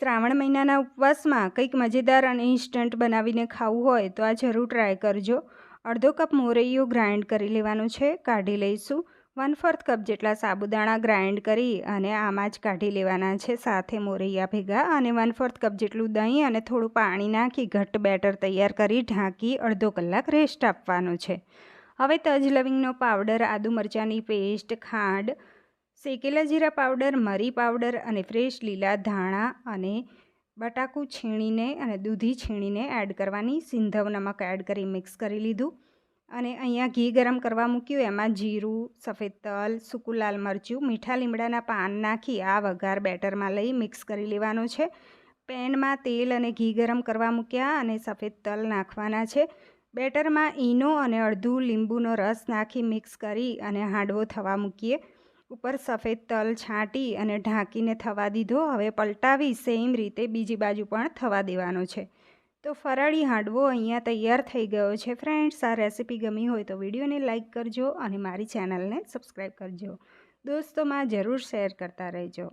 શ્રાવણ મહિનાના ઉપવાસમાં કંઈક મજેદાર અને ઇન્સ્ટન્ટ બનાવીને ખાવું હોય તો આ જરૂર ટ્રાય કરજો. અડધો કપ મોરૈયું ગ્રાઇન્ડ કરી લેવાનું છે, કાઢી લઈશું. વન ફોર્થ કપ જેટલા સાબુદાણા ગ્રાઇન્ડ કરી અને આમાં જ કાઢી લેવાના છે, સાથે મોરૈયા ભેગા અને વન ફોર્થ કપ જેટલું દહીં અને થોડું પાણી નાખી ઘટ્ટ બેટર તૈયાર કરી ઢાંકી અડધો કલાક રેસ્ટ આપવાનો છે. હવે તજ લવિંગનો પાવડર આદુ મરચાંની પેસ્ટ ખાંડ શેકેલા જીરા પાવડર, મરી પાવડર અને ફ્રેશ લીલા ધાણા અને બટાકું છીણીને અને દૂધી છીણીને એડ કરવાની સિંધવ નમક એડ કરી મિક્સ કરી લીધું. અને અહીંયા ઘી ગરમ કરવા મૂક્યું. એમાં જીરું, સફેદ તલ, સૂકું લાલ મરચું, મીઠા લીમડાના પાન નાખી આ વઘાર બેટરમાં લઈ મિક્સ કરી લેવાનો છે. પેનમાં તેલ અને ઘી ગરમ કરવા મૂક્યા અને સફેદ તલ નાખવાના છે. બેટરમાં ઈનો અને અડધું લીંબુનો રસ નાખી મિક્સ કરી અને હાંડવો થવા મૂકીએ. ઉપર સફેદ તલ છાંટી અને ઢાંકીને થવા દીધો. હવે પલટાવી સેમ રીતે બીજી બાજુ પણ થવા દેવાનો છે. તો ફરાળી હાંડવો અહીંયા તૈયાર થઈ ગયો છે ફ્રેન્ડ્સ આ રેસીપી ગમી હોય તો વિડીયોને લાઇક કરજો અને મારી ચેનલને સબસ્ક્રાઈબ કરજો. દોસ્તોમાં જરૂર શેર કરતા રહેજો.